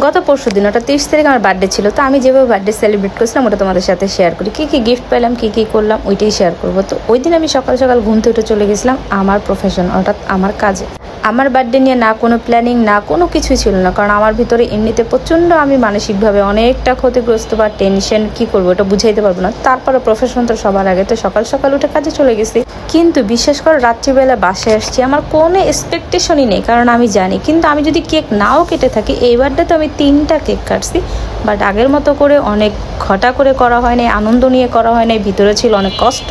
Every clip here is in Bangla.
গত পরশু দিন ওটা তিরিশ তারিখ আমার বার্থডে ছিল, তো আমি যেভাবে বার্থডে সেলিব্রেট করছিলাম, ওটা তোমাদের সাথে শেয়ার করি। কী কী গিফট পেলাম, কী কী করলাম, ওইটাই শেয়ার করব। তো ওই দিন আমি সকাল সকাল ঘুম থেকে উঠে চলে গেছিলাম আমার প্রফেশন অর্থাৎ আমার কাজে। আমার বার্থডে নিয়ে না কোনো প্ল্যানিং না কোনো কিছুই ছিল না। কারণ আমার ভিতরে এমনিতে প্রচণ্ড আমি মানসিকভাবে অনেকটা ক্ষতিগ্রস্ত বা টেনশন কি করব এটা বুঝাইতে পারব না। তারপরে প্রফেশন তো সবার আগে, তো সকাল সকাল উঠে কাজে চলে গেছি। কিন্তু বিশেষ করে রাত্রিবেলা বাসায় আসছি, আমার কোনো এক্সপেকটেশনই নেই, কারণ আমি জানি। কিন্তু আমি যদি কেক নাও কেটে থাকি, এই তো আমি তিনটা কেক কাটছি। বাট আগের মতো করে অনেক ঘটা করে করা হয় নাই আনন্দ নিয়ে করা হয় নাই ভিতরে ছিল অনেক কষ্ট,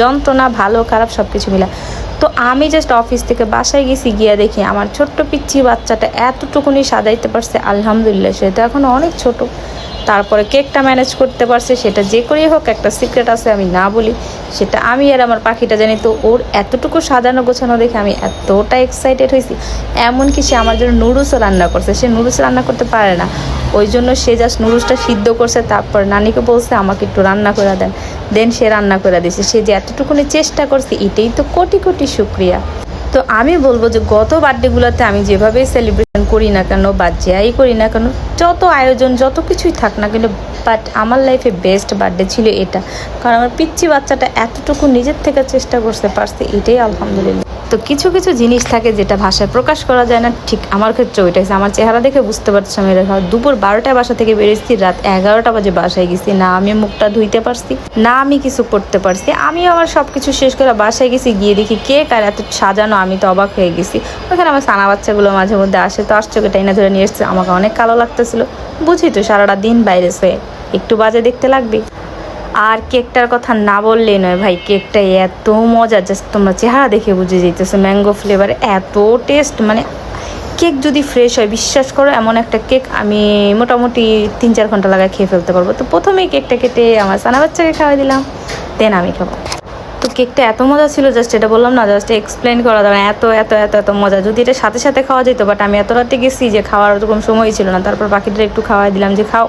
যন্ত্রণা, ভালো খারাপ সব কিছু মিলা। তো আমি জাস্ট অফিস থেকে বাসায় গেছি, গিয়া দেখি আমার ছোট্ট পিচ্ছি বাচ্চাটা এতটুকুনি সাজাইতে পারছে, আলহামদুলিল্লাহ সে তো এখন অনেক ছোট। তারপরে কেকটা ম্যানেজ করতে পারছে, সেটা যে করেই হোক, একটা সিক্রেট আছে আমি না বলি। সেটা আমি আর আমার পাখিটা জানি তো ওর এতটুকু সাজানো গোছানো দেখে আমি এতটা এক্সাইটেড হয়েছি। এমনকি সে আমার জন্য নুডলসও রান্না করছে। সে নুডলস রান্না করতে পারে না। ওই জন্য সে জাস্ট নুডলসটা সিদ্ধ করছে, তারপর নানিকে বলছে, আমাকে একটু রান্না করে দেন। দেন সে রান্না করে দিয়েছে। সে যে এতটুকুনি চেষ্টা করছে, এটাই তো কোটি কোটি শুক্রিয়া। তো আমি বলব যে গত বার্থডেগুলোতে আমি যেভাবেই সেলিব্রেশন করি না কেন বা যাই করি না কেন, যত আয়োজন, যত কিছুই থাক না কিন্তু বাট আমার লাইফে বেস্ট বার্থডে ছিল এটা। কারণ আমার পিচ্ছি বাচ্চাটা এতটুকু নিজের থেকে চেষ্টা করতে পারছে, এটাই আলহামদুলিল্লাহ। তো কিছু কিছু জিনিস থাকে যেটা ভাষায় প্রকাশ করা যায় না। ঠিক আমার ক্ষেত্রে ওইটা ওইটাই আমার চেহারা দেখে বুঝতে পারছি আমি দুপুর বারোটায় বাসা থেকে বেরিয়েছি রাত এগারোটা বাজে বাসায় গেছি। না আমি মুখটা ধুইতে পারছি, না আমি কিছু করতে পারছি। আমি আমার সব কিছু শেষ করে বাসায় গেছি, গিয়ে দেখি কে কার এত সাজানো, আমি তো অবাক হয়ে গেছি। ওখানে আমার সানা বাচ্চাগুলো মাঝে মধ্যে আসে, তো আসছে টাইনা ধরে নিয়ে এসছে। আমাকে অনেক কালো লাগতেছিল। বুঝি তো সারাটা দিন বাইরে শুয়ে একটু বাজে দেখতে লাগবে। আর কেকটার কথা না বললেই নয় ভাই, কেকটা এত মজা জাস্ট তোমরা চেহারা দেখে বুঝে যেতেছে ম্যাঙ্গো ফ্লেভার এত টেস্ট মানে কেক যদি ফ্রেশ হয়, বিশ্বাস করো এমন একটা কেক আমি মোটামুটি তিন চার ঘণ্টা লাগায় খেয়ে ফেলতে পারব। তো প্রথমেই কেকটা কেটে আমার সানা বাচ্চাকে খাওয়াই দিলাম দেন আমি খাব। তো কেকটা এত মজা ছিল জাস্ট এটা বললাম না জাস্ট এক্সপ্লেন করা না এত এত এত এত মজা। যদি এটা সাথে সাথে খাওয়া যেত বাট আমি এত রাতে গেছি যে খাওয়ার ওরকম সময় ছিল না, তারপর বাকিটা একটু খাওয়াই দিলাম যে খাও।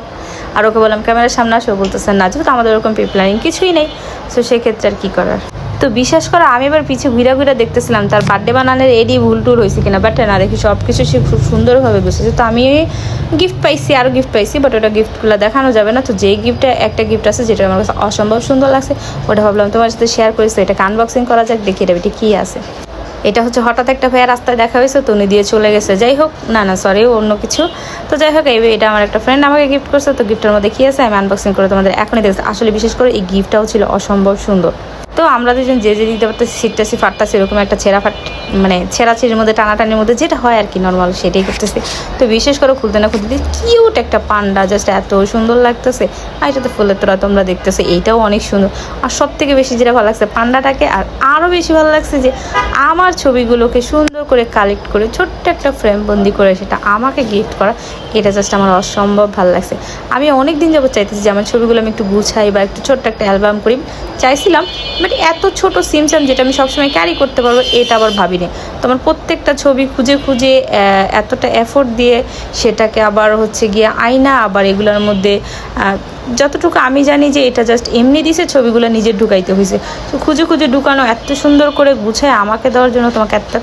আর ওকে বললাম, ক্যামেরার সামনে আসো। বলতেছেন না, যেহেতু আমাদের ওরকম প্ল্যানিং কিছুই নেই। তো সেক্ষেত্রে আর কী করার? তো বিশ্বাস করে, আমি এবার পিছে ঘুরে ঘুরা দেখতেছিলাম, তার বার্থডে বানানোর এডি ভুল টুল হয়েছে কিনা। বাট না, দেখি সব কিছু সে খুব সুন্দরভাবে বসেছে তো আমি গিফট পাইছি আরও গিফট পাইছি বাট ওটা গিফটগুলো দেখানো যাবে না। তো যেই গিফটটা একটা গিফট আছে, যেটা আমার কাছে অসম্ভব সুন্দর লাগছে, ওটা ভাবলাম তোমার সাথে শেয়ার করেছি এটাকে আনবক্সিং করা যাক, দেখি এটা এটা কী আছে। এটা হচ্ছে হঠাৎ একটা ভাইয়া রাস্তায় দেখা হয়েছে, তো উনি দিয়ে চলে গেছে। যাই হোক, না না সরি অন্য কিছু। তো যাই হোক, এই এটা আমার একটা ফ্রেন্ড আমাকে গিফট করছে, তো গিফটের মধ্যে কী আছে? আমি আনবক্সিং করে তোমাদের এখনই দেখছি। আসলে বিশেষ করে এই গিফটটাও ছিল অসম্ভব সুন্দর। তো আমরা দুজন যে যে দিতে পারতেছি সি ফাটতাছি, এরকম একটা ছেঁড়া ফাট মানে ছেঁড়াছির মধ্যে, টানাটানির মধ্যে যেটা হয় আর কি নর্মাল সেটাই করতেছি। তো বিশেষ করে খুলতে না খুলতে কিউট একটা পান্ডা জাস্ট এত সুন্দর লাগতেছে। আর এটা তো ফুলের তোরা তোমরা দেখতেছো, এইটাও অনেক সুন্দর। আর সব থেকে বেশি যেটা ভালো লাগছে পান্ডাটাকে, আর আরও বেশি ভালো লাগছে যে আমার ছবিগুলোকে সুন্দর করে কালেক্ট করে, ছোট্ট একটা ফ্রেম বন্দি করে সেটা আমাকে গিফট করা, এটা জাস্ট আমার অসম্ভব ভালো লাগছে। আমি অনেক দিন যাবত চাইতেছি যে আমার ছবিগুলো আমি একটু গুছাই বা একটু ছোট্ট একটা অ্যালবাম করি। চাইছিলাম বাট এত ছোট সিমসাম যেটা আমি সবসময় ক্যারি করতে পারব, এটা আবার ভাবিনি তো প্রত্যেকটা ছবি খুঁজে খুঁজে এতটা এফোর্ট দিয়ে সেটাকে আবার হচ্ছে গিয়ে আয়না, আবার এগুলোর মধ্যে যতটুকু আমি জানি যে এটা জাস্ট এমনি দিছে ছবিগুলো নিজের ঢুকাইতে হয়েছে তো খুঁজে খুঁজে ঢুকানো এত সুন্দর করে গুছায় আমাকে দেওয়ার জন্য তোমাকে এত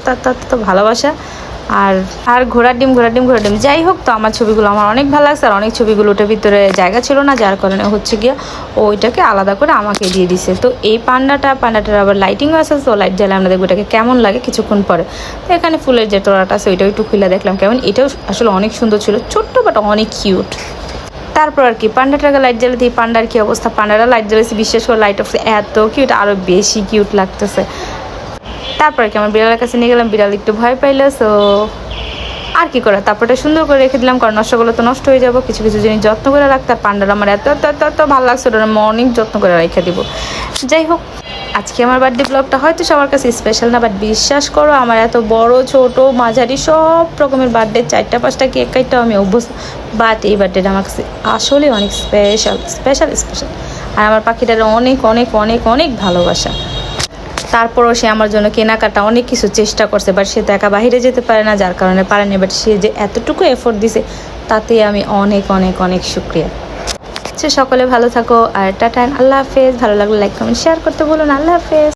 এত ভালোবাসা। আর আর ঘোড়ার ডিম ঘোড়ার ডিম ঘোড়ার ডিম। যাই হোক তো, আমার ছবিগুলো আমার অনেক ভালো লাগছে, আর অনেক ছবিগুলো ওটার ভিতরে জায়গা ছিল না, যার কারণে হচ্ছে গিয়ে ওইটাকে আলাদা করে আমাকে দিয়ে দিছে। তো এই পান্ডাটা, পান্ডাটার আবার লাইটিংও আছে, তো লাইট জ্বালে আমরা দেখব এটাকে কেমন লাগে কিছুক্ষণ পরে। তো এখানে ফুলের যে তোড়াটা আছে, ওইটাও একটু খুলে দেখলাম কেমন। এটাও আসলে অনেক সুন্দর ছিল, ছোট্ট বাট অনেক কিউট তারপর আর কি পান্ডাটাকে লাইট জ্বালে এই পান্ডার কি অবস্থা? পান্ডারা লাইট জ্বালাইছে, বিশেষ করে লাইট অফ এত কিউট আরও বেশি কিউট লাগতেছে। তারপরে কি, আমার বিড়ালের কাছে নিয়ে গেলাম, বিড়াল একটু ভয় পাইলো সো আর কি করা তারপরে সুন্দর করে রেখে দিলাম, কারণ নষ্ট করলে তো নষ্ট হয়ে যাব, কিছু কিছু জিনিস যত্ন করে রাখতে, আর পান্ডার আমার এত এত এত এত ভালো লাগছে ওটা অনেক যত্ন করে রেখে দিব। যাই হোক, আজকে আমার বার্থডে ব্লগটা হয়তো সবার কাছে স্পেশাল না বাট বিশ্বাস করো, আমার এত বড়, ছোট, মাঝারি সব রকমের বার্থডে চারটা, পাঁচটা কেক কাইটাও আমি অভ্যস্ত। বাট এই বার্থডেটা আমার কাছে আসলে অনেক স্পেশাল স্পেশাল স্পেশাল আর আমার পাখিটার অনেক অনেক অনেক অনেক ভালোবাসা। তারপরও সে আমার জন্য কেনাকাটা অনেক কিছু চেষ্টা করছে বাট সে তো একা বাইরে যেতে পারে না, যার কারণে পারেনি বাট সে যে এতটুকু এফোর্ট দিছে, তাতে আমি অনেক অনেক অনেক সুক্রিয়া সে সকলে ভালো থাকো, আর টাটা, আল্লাহ হাফেজ। ভালো লাগলে লাইক কমেন্ট শেয়ার করতে বলুন আল্লাহ হাফেজ।